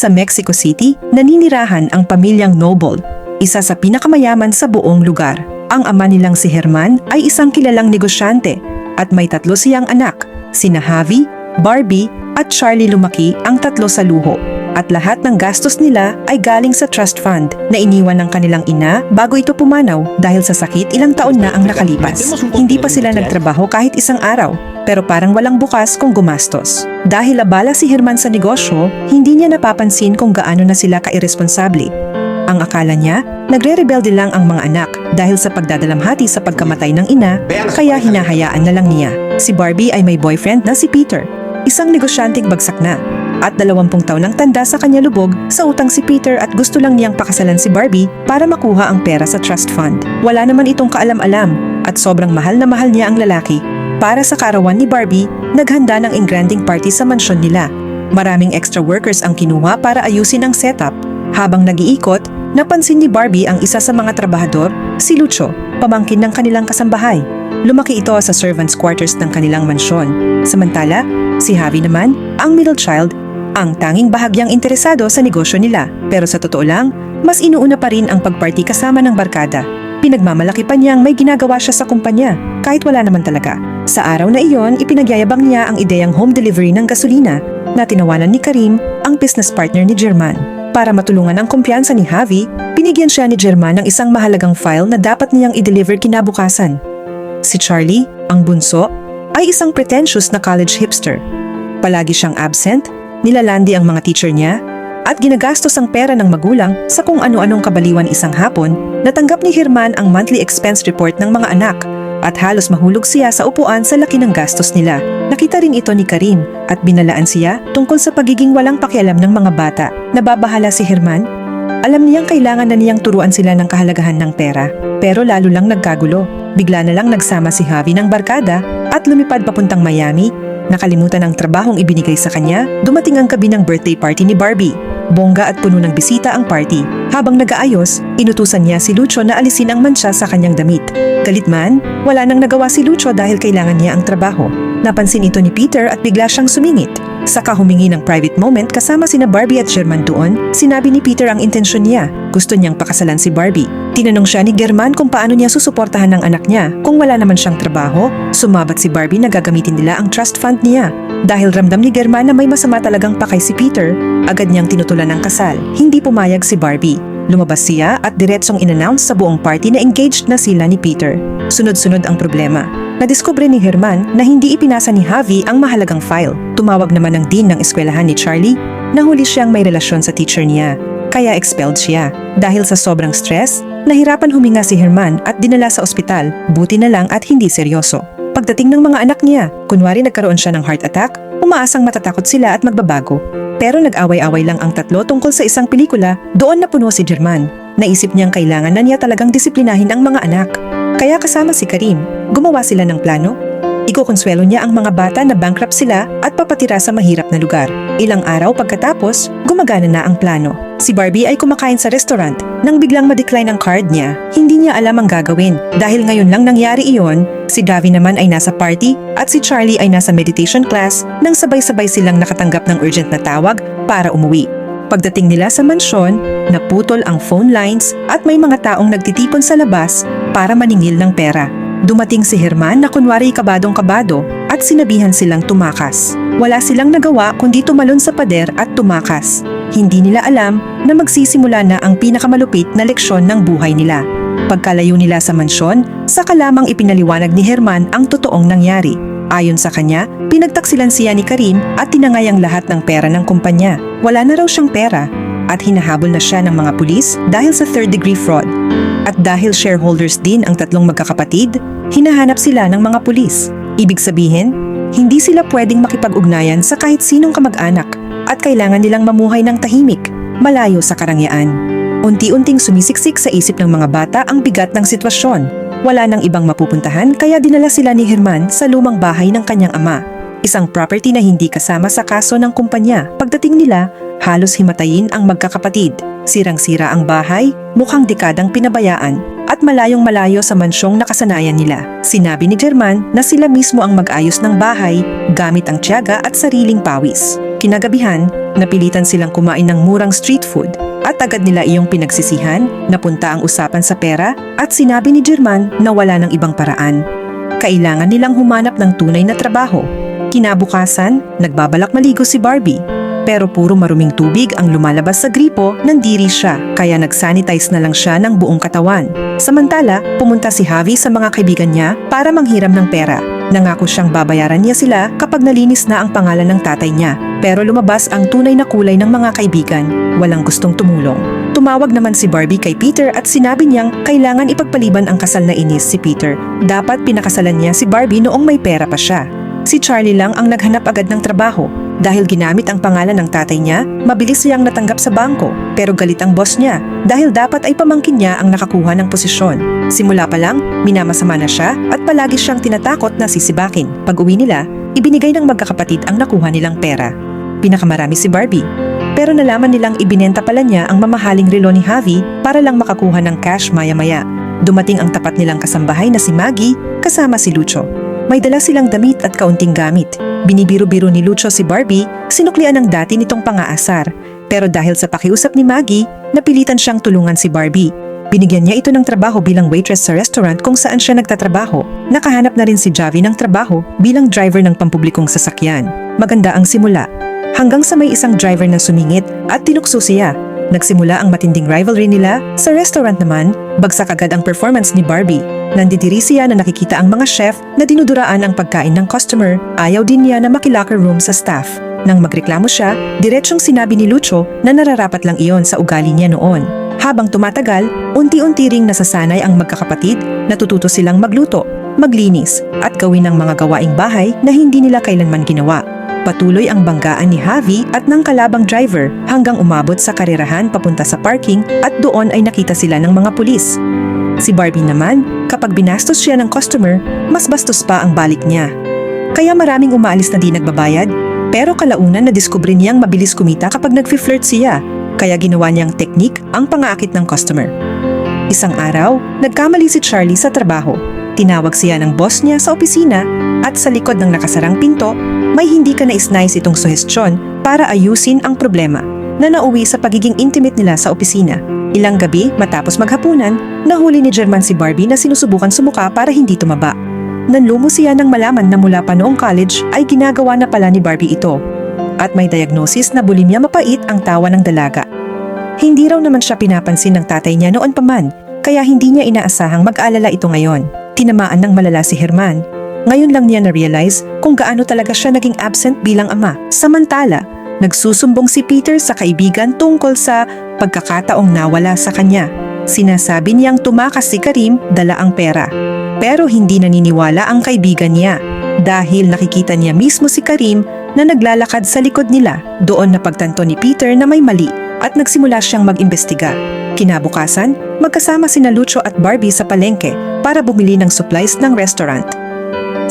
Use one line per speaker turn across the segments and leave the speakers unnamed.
Sa Mexico City, naninirahan ang pamilyang Noble, isa sa pinakamayaman sa buong lugar. Ang ama nilang si Herman ay isang kilalang negosyante at may tatlo siyang anak, sina Javi, Barbie at Charlie lumaki ang tatlo sa luho. At lahat ng gastos nila ay galing sa trust fund na iniwan ng kanilang ina bago ito pumanaw dahil sa sakit ilang taon na ang nakalipas. Hindi pa sila nagtrabaho kahit isang araw pero parang walang bukas kung gumastos. Dahil abala si Herman sa negosyo, hindi niya napapansin kung gaano na sila kairresponsable. Ang akala niya, nagre-rebelde lang ang mga anak dahil sa pagdadalamhati sa pagkamatay ng ina, kaya hinahayaan na lang niya. Si Barbie ay may boyfriend na si Peter, isang negosyanteng bagsak na. At dalawampung taon ng tanda sa kanya lubog sa utang si Peter at gusto lang niyang pakasalan si Barbie para makuha ang pera sa trust fund. Wala naman itong kaalam-alam at sobrang mahal na mahal niya ang lalaki. Para sa karawan ni Barbie, naghanda ng engranding party sa mansyon nila. Maraming extra workers ang kinuha para ayusin ang setup. Habang nag-iikot, napansin ni Barbie ang isa sa mga trabahador, si Lucho, pamangkin ng kanilang kasambahay. Lumaki ito sa servants' quarters ng kanilang mansyon. Samantala, si Javi naman, ang middle child, ang tanging bahagyang interesado sa negosyo nila. Pero sa totoo lang, mas inuuna pa rin ang pagparty kasama ng barkada. Pinagmamalaki pa niyang may ginagawa siya sa kumpanya, kahit wala naman talaga. Sa araw na iyon, ipinagyayabang niya ang ideyang home delivery ng gasolina na tinawanan ni Karim, ang business partner ni German. Para matulungan ang kumpiyansa ni Javi, binigyan siya ni German ng isang mahalagang file na dapat niyang i-deliver kinabukasan. Si Charlie, ang bunso, ay isang pretentious na college hipster. Palagi siyang absent, nilalandi ang mga teacher niya, at ginagastos ang pera ng magulang sa kung ano-anong kabaliwan isang hapon, natanggap ni Herman ang monthly expense report ng mga anak at halos mahulog siya sa upuan sa laki ng gastos nila. Nakita rin ito ni Karim at binalaan siya tungkol sa pagiging walang pakialam ng mga bata. Nababahala si Herman alam niyang kailangan na niyang turuan sila ng kahalagahan ng pera, pero lalo lang nagkagulo. Bigla na lang nagsama si Javi ng barkada at lumipad papuntang Miami. Nakalimutan ang trabahong ibinigay sa kanya, dumating ang gabi ng birthday party ni Barbie. Bongga at puno ng bisita ang party. Habang nag-aayos, inutusan niya si Lucho na alisin ang mansya sa kanyang damit. Galit man, wala nang nagawa si Lucho dahil kailangan niya ang trabaho. Napansin ito ni Peter at bigla siyang sumingit. Saka humingi ng private moment kasama sina Barbie at German doon, sinabi ni Peter ang intensyon niya. Gusto niyang pakasalan si Barbie. Tinanong siya ni German kung paano niya susuportahan ng anak niya. Kung wala naman siyang trabaho, sumabat si Barbie na gagamitin nila ang trust fund niya. Dahil ramdam ni German na may masama talagang pakay si Peter, agad niyang tinutulan ng kasal. Hindi pumayag si Barbie. Lumabas siya at diretsong inannounce sa buong party na engaged na sila ni Peter. Sunod-sunod ang problema. Nadiskubre ni Herman na hindi ipinasa ni Javi ang mahalagang file. Tumawag naman ng dean ng eskwelahan ni Charlie na huli siyang may relasyon sa teacher niya. Kaya expelled siya. Dahil sa sobrang stress, nahirapan huminga si Herman at dinala sa ospital. Buti na lang at hindi seryoso. Pagdating ng mga anak niya, kunwari nagkaroon siya ng heart attack, umaasang matatakot sila at magbabago. Pero nag-away-away lang ang tatlo tungkol sa isang pelikula, doon napuno si German. Naisip niyang kailangan na niya talagang disiplinahin ang mga anak. Kaya kasama si Karim, gumawa sila ng plano. Ikukonsuelo niya ang mga bata na bankrupt sila at papatira sa mahirap na lugar. Ilang araw pagkatapos, gumagana na ang plano. Si Barbie ay kumakain sa restaurant nang biglang ma-decline ang card niya. Hindi niya alam ang gagawin. Dahil ngayon lang nangyari iyon, si Gavi naman ay nasa party at si Charlie ay nasa meditation class nang sabay-sabay silang nakatanggap ng urgent na tawag para umuwi. Pagdating nila sa mansyon, naputol ang phone lines at may mga taong nagtitipon sa labas para maningil ng pera. Dumating si Herman na kunwari kabadong-kabado at sinabihan silang tumakas. Wala silang nagawa kundi tumalon sa pader at tumakas. Hindi nila alam na magsisimula na ang pinakamalupit na leksyon ng buhay nila. Pagkalayo nila sa mansyon, saka lamang ipinaliwanag ni Herman ang totoong nangyari. Ayon sa kanya, pinagtaksilan siya ni Karim at tinangay ang lahat ng pera ng kumpanya. Wala na raw siyang pera at hinahabol na siya ng mga pulis dahil sa third degree fraud. At dahil shareholders din ang tatlong magkakapatid, hinahanap sila ng mga pulis. Ibig sabihin, hindi sila pwedeng makipag-ugnayan sa kahit sinong kamag-anak at kailangan nilang mamuhay ng tahimik, malayo sa karangyaan. Unti-unting sumisiksik sa isip ng mga bata ang bigat ng sitwasyon. Wala nang ibang mapupuntahan kaya dinala sila ni Herman sa lumang bahay ng kanyang ama. Isang property na hindi kasama sa kaso ng kumpanya. Pagdating nila, halos himatayin ang magkakapatid. Sirang-sira ang bahay, mukhang dekadang pinabayaan, at malayong malayo sa mansyong nakasanayan nila. Sinabi ni German na sila mismo ang mag-ayos ng bahay gamit ang tiyaga at sariling pawis. Kinagabihan, napilitan silang kumain ng murang street food at agad nila iyong pinagsisihan, napunta ang usapan sa pera at sinabi ni German na wala ng ibang paraan. Kailangan nilang humanap ng tunay na trabaho. Kinabukasan, nagbabalak maligo si Barbie. Pero puro maruming tubig ang lumalabas sa gripo, nandiri siya, kaya nagsanitize na lang siya ng buong katawan. Samantala, pumunta si Javi sa mga kaibigan niya para manghiram ng pera. Nangako siyang babayaran niya sila kapag nalinis na ang pangalan ng tatay niya. Pero lumabas ang tunay na kulay ng mga kaibigan. Walang gustong tumulong. Tumawag naman si Barbie kay Peter at sinabi niyang kailangan ipagpaliban ang kasal na inis si Peter. Dapat pinakasalan niya si Barbie noong may pera pa siya. Si Charlie lang ang naghanap agad ng trabaho. Dahil ginamit ang pangalan ng tatay niya, mabilis siyang natanggap sa bangko. Pero galit ang boss niya dahil dapat ay pamangkin niya ang nakakuha ng posisyon. Simula pa lang, minamasama na siya at palagi siyang tinatakot na sisibakin. Pag uwi nila, ibinigay ng magkakapatid ang nakuha nilang pera. Pinakamarami si Barbie. Pero nalaman nilang ibinenta pala niya ang mamahaling relo ni Javi para lang makakuha ng cash maya-maya. Dumating ang tapat nilang kasambahay na si Maggie kasama si Lucho. May dala silang damit at kaunting gamit. Binibiro-biro ni Lucho si Barbie, sinuklian ng dati nitong pangaasar. Pero dahil sa pakiusap ni Maggie, napilitan siyang tulungan si Barbie. Binigyan niya ito ng trabaho bilang waitress sa restaurant kung saan siya nagtatrabaho. Nakahanap na rin si Javi ng trabaho bilang driver ng pampublikong sasakyan. Maganda ang simula. Hanggang sa may isang driver na sumingit at tinukso siya. Nagsimula ang matinding rivalry nila. Sa restaurant naman, bagsak agad ang performance ni Barbie. Nandidiri siya na nakikita ang mga chef na dinuduraan ang pagkain ng customer. Ayaw din niya na makilocker room sa staff. Nang magreklamo siya, diretsyong sinabi ni Lucho na nararapat lang iyon sa ugali niya noon. Habang tumatagal, unti-unti ring nasasanay ang magkakapatid, natututo silang magluto, maglinis, at gawin ang mga gawaing bahay na hindi nila kailanman ginawa. Patuloy ang banggaan ni Javi at ng kalabang driver hanggang umabot sa karerahan papunta sa parking at doon ay nakita sila ng mga pulis. Si Barbie naman, kapag binastos siya ng customer, mas bastos pa ang balik niya. Kaya maraming umaalis na di nagbabayad, pero kalaunan na diskubre niyang mabilis kumita kapag nag-flirt siya, kaya ginawa niyang teknik ang pangaakit ng customer. Isang araw, nagkamali si Charlie sa trabaho. Tinawag siya ng boss niya sa opisina at sa likod ng nakasarang pinto, may hindi ka nais-nais itong suhestyon para ayusin ang problema na nauwi sa pagiging intimate nila sa opisina. Ilang gabi matapos maghapunan, nahuli ni German si Barbie na sinusubukan sumuka para hindi tumaba. Nanlumo siya nang malaman na mula pa noong college ay ginagawa na pala ni Barbie ito. At may diagnosis na bulimia mapait ang tawa ng dalaga. Hindi raw naman siya pinapansin ng tatay niya noon pa man, kaya hindi niya inaasahang mag-alala ito ngayon. Tinamaan ng malala si Herman. Ngayon lang niya na-realize kung gaano talaga siya naging absent bilang ama. Samantala, nagsusumbong si Peter sa kaibigan tungkol sa pagkakataong nawala sa kanya. Sinasabi niyang tumakas si Karim dala ang pera. Pero hindi naniniwala ang kaibigan niya dahil nakikita niya mismo si Karim na naglalakad sa likod nila. Doon napagtanto ni Peter na may mali at nagsimula siyang mag-imbestiga. Kinabukasan, magkasama sina Lucho at Barbie sa palengke para bumili ng supplies ng restaurant.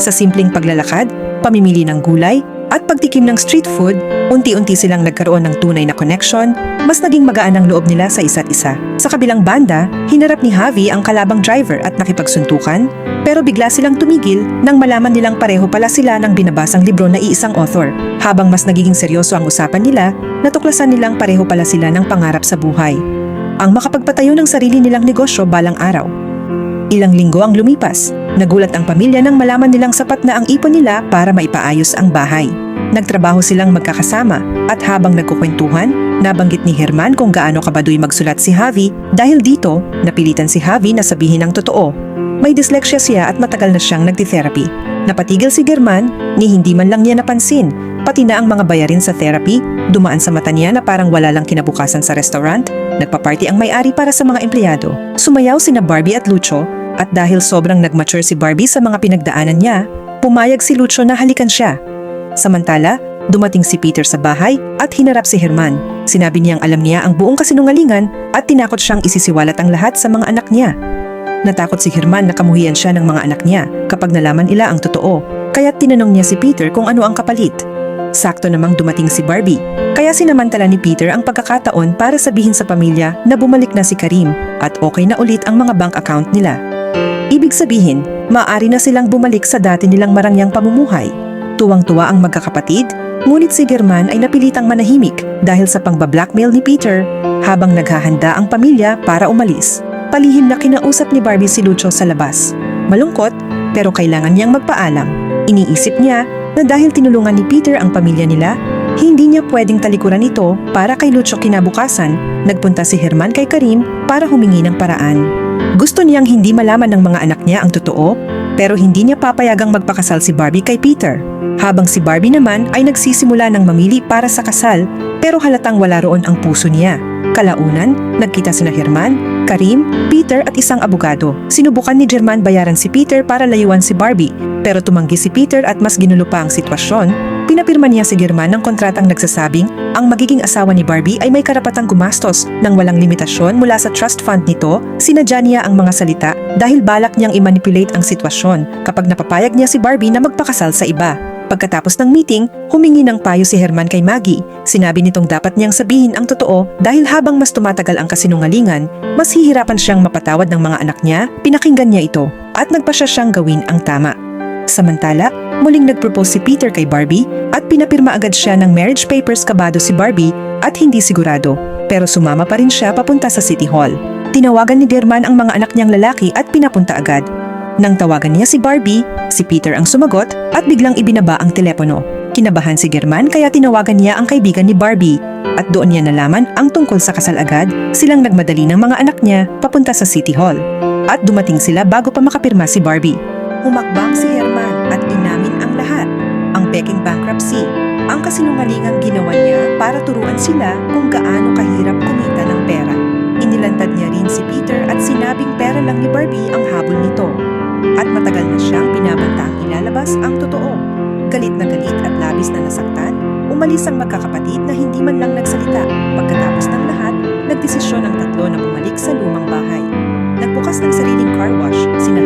Sa simpleng paglalakad, pamimili ng gulay, at pagtikim ng street food, unti-unti silang nagkaroon ng tunay na connection, mas naging magaan ang loob nila sa isa't isa. Sa kabilang banda, hinarap ni Javi ang kalabang driver at nakipagsuntukan, pero bigla silang tumigil nang malaman nilang pareho pala sila ng binabasang libro na iisang author. Habang mas nagiging seryoso ang usapan nila, natuklasan nilang pareho pala sila ng pangarap sa buhay. Ang makapagpatayo ng sarili nilang negosyo balang araw. Ilang linggo ang lumipas. Nagulat ang pamilya nang malaman nilang sapat na ang ipon nila para maipaayos ang bahay. Nagtrabaho silang magkakasama at habang nagkukwentuhan, nabanggit ni Herman kung gaano kabaduy magsulat si Javi dahil dito, napilitan si Javi na sabihin ang totoo. May dyslexia siya at matagal na siyang nagti-therapy. Napatigil si German ni hindi man lang niya napansin, pati na ang mga bayarin sa therapy, dumaan sa mata niya na parang wala lang kinabukasan sa restaurant, nagpa-party ang may-ari para sa mga empleyado. Sumayaw sina Barbie at Lucho at dahil sobrang nagmature si Barbie sa mga pinagdaanan niya, pumayag si Lucho na halikan siya. Samantala, dumating si Peter sa bahay at hinarap si Herman. Sinabi niyang alam niya ang buong kasinungalingan at tinakot siyang isisiwalat ang lahat sa mga anak niya. Natakot si Herman na kamuhian siya ng mga anak niya kapag nalaman nila ang totoo, kaya tinanong niya si Peter kung ano ang kapalit. Sakto namang dumating si Barbie, kaya sinamantala ni Peter ang pagkakataon para sabihin sa pamilya na bumalik na si Karim at okay na ulit ang mga bank account nila. Ibig sabihin, maaari na silang bumalik sa dati nilang marangyang pamumuhay. Tuwang-tuwa ang magkakapatid Ngunit si German ay napilitang manahimik dahil sa pangbablackmail ni Peter habang naghahanda ang pamilya para umalis. Palihim na kinausap ni Barbie si Lucho sa labas. Malungkot, pero kailangan niyang magpaalam. Iniisip niya na dahil tinulungan ni Peter ang pamilya nila, hindi niya pwedeng talikuran ito para kay Lucho kinabukasan. Nagpunta si Herman kay Karim para humingi ng paraan. Gusto niyang hindi malaman ng mga anak niya ang totoo, pero hindi niya papayagang magpakasal si Barbie kay Peter. Habang si Barbie naman ay nagsisimula ng mamili para sa kasal, pero halatang wala roon ang puso niya. Kalaunan, nagkita sina Herman, Karim, Peter at isang abogado. Sinubukan ni German bayaran si Peter para layuan si Barbie, pero tumanggi si Peter at mas ginulo pa ang sitwasyon. Pinapirma niya si German ng kontratang nagsasabing ang magiging asawa ni Barbie ay may karapatang gumastos ng walang limitasyon mula sa trust fund nito. Sinadya niya ang mga salita dahil balak niyang i-manipulate ang sitwasyon kapag napapayag niya si Barbie na magpakasal sa iba. Pagkatapos ng meeting, humingi ng payo si Herman kay Maggie. Sinabi nitong dapat niyang sabihin ang totoo dahil habang mas tumatagal ang kasinungalingan, mas hihirapan siyang mapatawad ng mga anak niya, pinakinggan niya ito, at nagpa siya siyang gawin ang tama. Samantala, muling nagpropose si Peter kay Barbie at pinapirma agad siya ng marriage papers kabado si Barbie at hindi sigurado. Pero sumama pa rin siya papunta sa City Hall. Tinawagan ni German ang mga anak niyang lalaki at pinapunta agad. Nang tawagan niya si Barbie, si Peter ang sumagot at biglang ibinaba ang telepono. Kinabahan si German kaya tinawagan niya ang kaibigan ni Barbie at doon niya nalaman ang tungkol sa kasal agad, silang nagmadali ng mga anak niya papunta sa City Hall. At dumating sila bago pa makapirma si Barbie. Humakbang si Herman at inamin lahat. Ang peking bankruptcy. Ang kasinungalingang ginawa niya para turuan sila kung gaano kahirap kumita ng pera. Inilantad niya rin si Peter at sinabing pera lang ni Barbie ang habol nito. At matagal na siyang binabantaang ilalabas ang totoo. Galit na galit at labis na nasaktan, umalis ang magkakapatid na hindi man lang nagsalita. Pagkatapos ng lahat, nagdesisyon ang tatlo na bumalik sa lumang bahay. Nagbukas ng sariling car wash, sina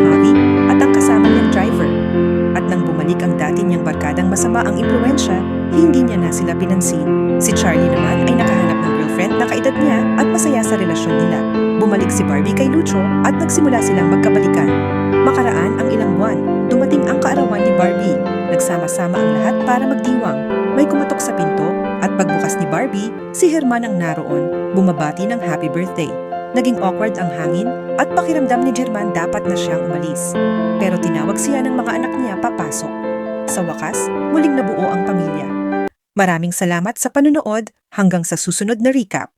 masama ang impluensya, hindi niya na sila pinansin. Si Charlie naman ay nakahanap ng girlfriend na kaedad niya at masaya sa relasyon nila. Bumalik si Barbie kay Lucho at nagsimula silang magkabalikan. Makaraan ang ilang buwan, dumating ang kaarawan ni Barbie. Nagsama-sama ang lahat para magdiwang. May kumatok sa pinto at pagbukas ni Barbie, si Herman ang naroon, bumabati ng happy birthday. Naging awkward ang hangin at pakiramdam ni German dapat na siyang umalis. Pero tinawag siya ng mga anak niya papasok. Sa wakas, muling nabuo ang pamilya. Maraming salamat sa panunood hanggang sa susunod na recap.